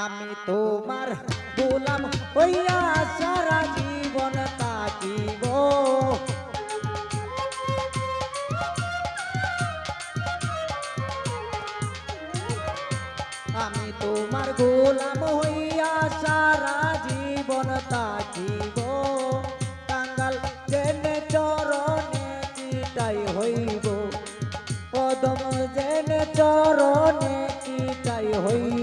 আমি তোমার গোলাম হইয়া সারা জীবন থাকিব। আমি তোমার গোলাম হইয়া সারা জীবন থাকিব। কাঙ্গাল জেনে চরণে চিটাই হইব পদম জেনে চরণে চিটাই হইব।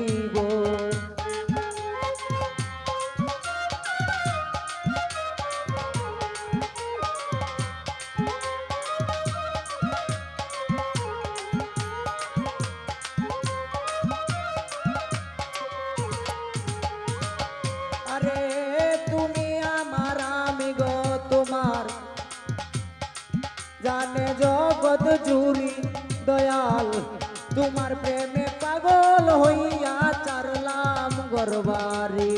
জগৎ জুড়ি দয়াল, তোমার প্রেমে পাগল হইয়া চারলাম গরবারি।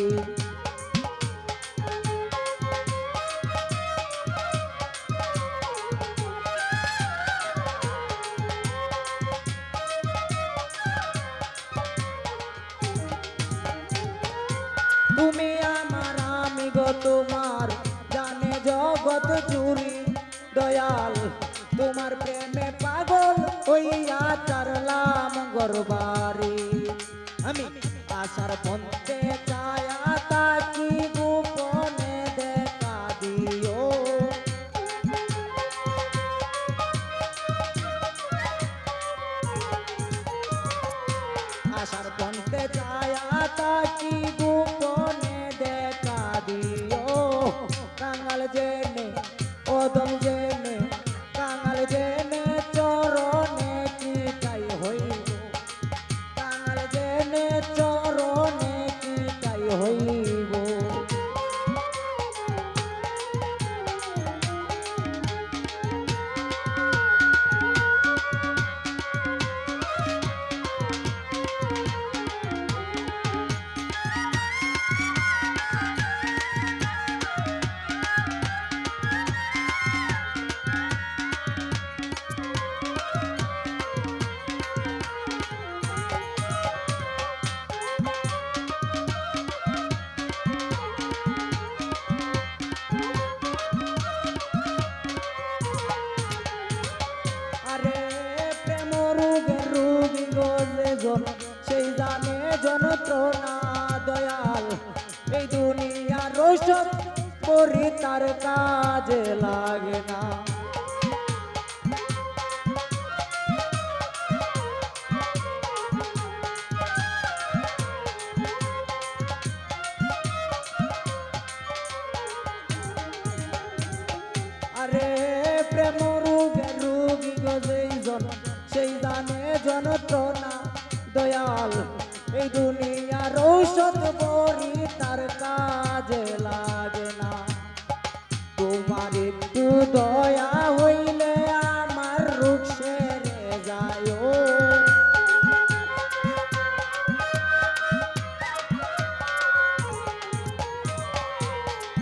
তুমি আমার আমি গো তোমার, জানে জগৎ জুড়ি দয়াল তোমার প্রেমে পাগল হইয়া চারলাম গরবারি। আমি আশার পন্থে ছায়া তাকি গোপনে দেখা দিও। আশার পন্থে ছায়া তাকি সেই জানে যন্ত্রণা দয়াল। এই দুনিয়ার রসদ করি তার কাজে লাগে না। আরে দয়াল এই দুনিয়ার ঔষধ বড়ি তার কাজে লাগে না। তোমার একটু দয়া হইলে আমার রোগ সেরে যায়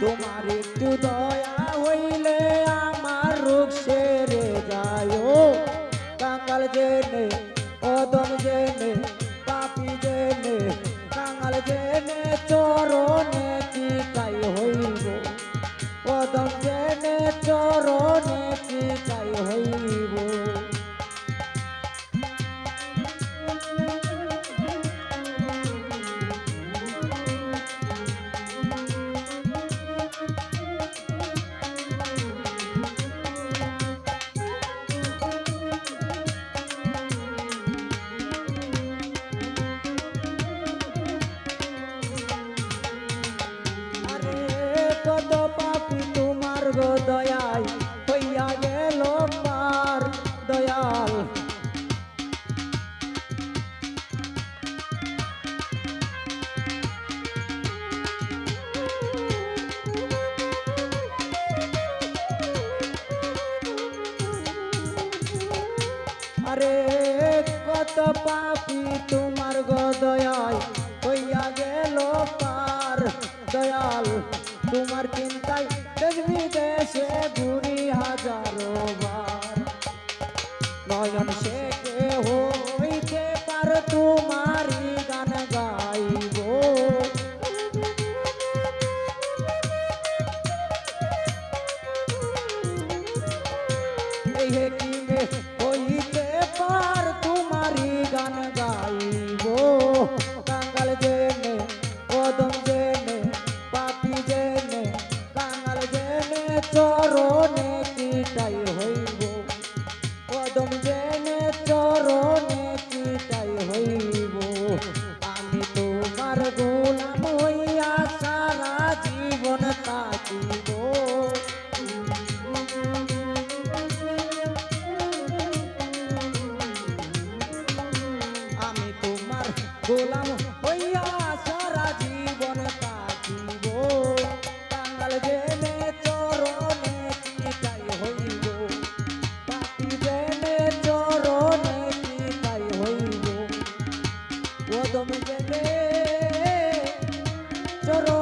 তোমার একটু দয়া হইলে আমার রোগ সেরে যায় কাঙ্গাল জেনে আরে কত পাপি তোমার গদয়ায় হইয়া গেল পার দয়াল। তোমার চিন্তায় দেখবি দেশে ঘুরি হাজারো বার। নয়ন সে হইতে পার তোমারই গান গাইব। এই কি গোলাম হইয়া সারা জীবন থাকিব কাঙ্গাল জেনে চরণে চিতাই হইব। পাপি জেনে চরণে চিতাই হইব। ওদম জেনে চরণে